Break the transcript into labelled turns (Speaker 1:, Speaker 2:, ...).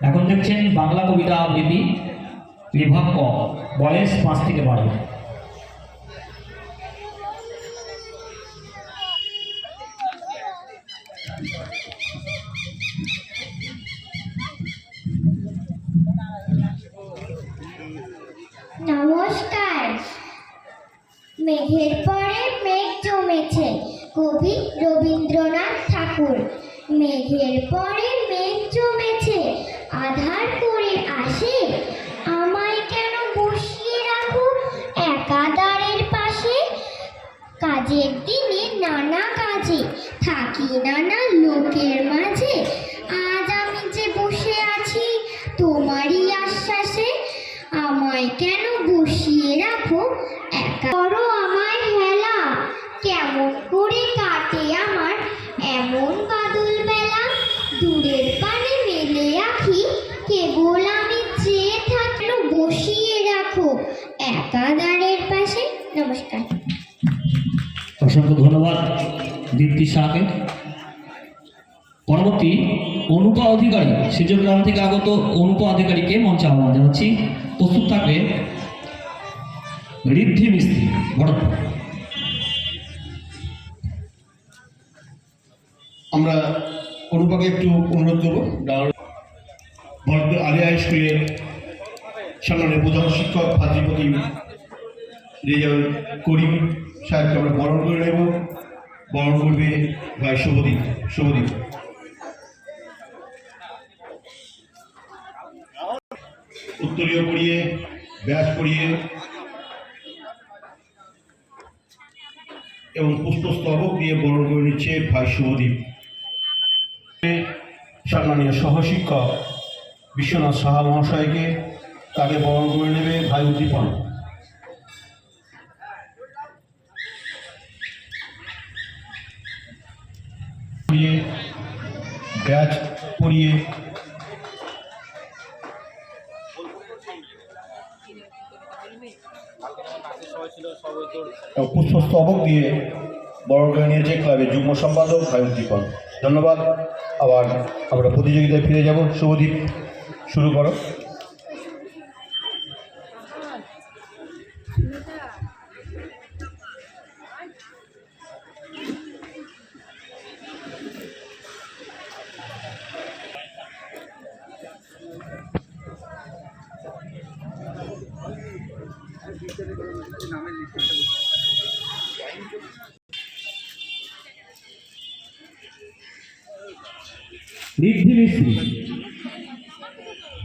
Speaker 1: এখন দেখছেন বাংলা কবিতা আবৃত্তি বিভাগ ক, বয়স পাঁচ থেকে বারো।
Speaker 2: নমস্কার। মেঘের পরে মেঘ জমেছে, কবি রবীন্দ্রনাথ ঠাকুর। মেঘের পরে মেঘ জমেছে আধার করে আসে, আমায় কেন বসিয়ে রাখো? একাদারের পাশে কাজের দিনে নানা কাজে, থাকি নানা লোকের মাঝে। আজ আমি যে বসে আছি, তোমারই আশ্বাসে আমায় কেন বসিয়ে রাখো একা করো আমায় হেলা কেমন করে কাটে আমার এমন বাদল বেলা দূরের পানে মেলে আখি কেবল আমি চেয়ে থাকল বসিয়ে রাখো একাদারের পাশে। নমস্কার।
Speaker 1: অসংখ্য ধন্যবাদ দীপ্তি শাহকে। পরবর্তী অনুপা অধিকারী সিজগ্রাম থেকে আগত অনুপা অধিকারীকে মঞ্চে আহ্বান জানাচ্ছি। প্রস্তুত থাকবে ঋদ্ধি মিস্ত্রি ভরতপুর
Speaker 3: আমরা অনুপাকে একটু অনুরোধ করব। ভরতপুর আলিয়া স্কুলের সম্মানের প্রধান শিক্ষক, ভাতৃপতি রেজাউল করিম সাহেবকে আমরা বরণ করে নেব। বরণ করবে ভাই শুভদীপ শুভদীপ। উত্তরীয় পড়িয়ে, ব্যাস পড়িয়ে এবং পুষ্পস্তবক দিয়ে বরণ করে নিচ্ছে ভাই শুভদীপ। সম্মানীয় সহশিক্ষক, বিশ্বনাথ সাহা মহাশয়কে তাকে বরণ করে নেবে ভাই উদ্দীপন। ব্যাচ এবং পুষ্পস্তবক দিয়ে বরণ করে নিয়েছে ক্লাবের যুগ্ম সম্পাদক ভাই উদ্দীপন। ধন্যবাদ। আবার আমরা প্রতিযোগিতায় ফিরে যাব। শুভদীপ, শুরু করো।
Speaker 1: ঋদ্ধি মিস্ত্রি